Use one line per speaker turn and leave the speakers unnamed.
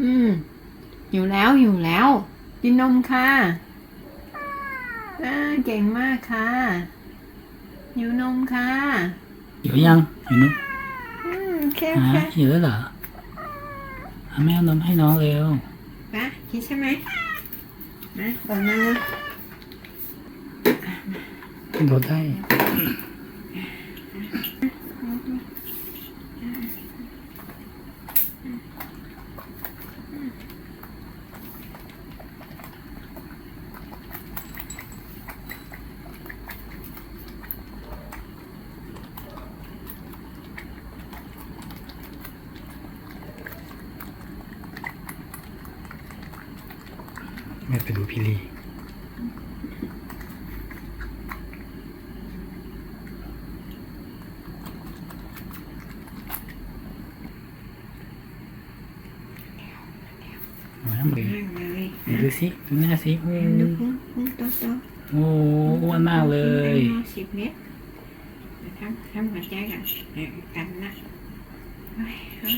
อืมหิวแล้วหิวแล้ว กินนมค่ะอ่าเก่งมากค่ะ หิวนมค่ะ
หิวยังหิวนม
อืมโอเคโอ
ฮะ
เค
หิวแล้วเหรอเอาแม่เอานมให้น้องเร็ว
ไปคิดใช่ไหมนะก่อนนะ
โดดได้ แม่ไปดูพี่ลีมาทำเลย
นั่งเลย
ดูสิดูหน้าสิโอ้
ดูพุงพุงโตโต
โอ้อ้วนมากเลย
สิบเมตรทำทำหัวใจกันเออกันนะเฮ้ยเฮ้ย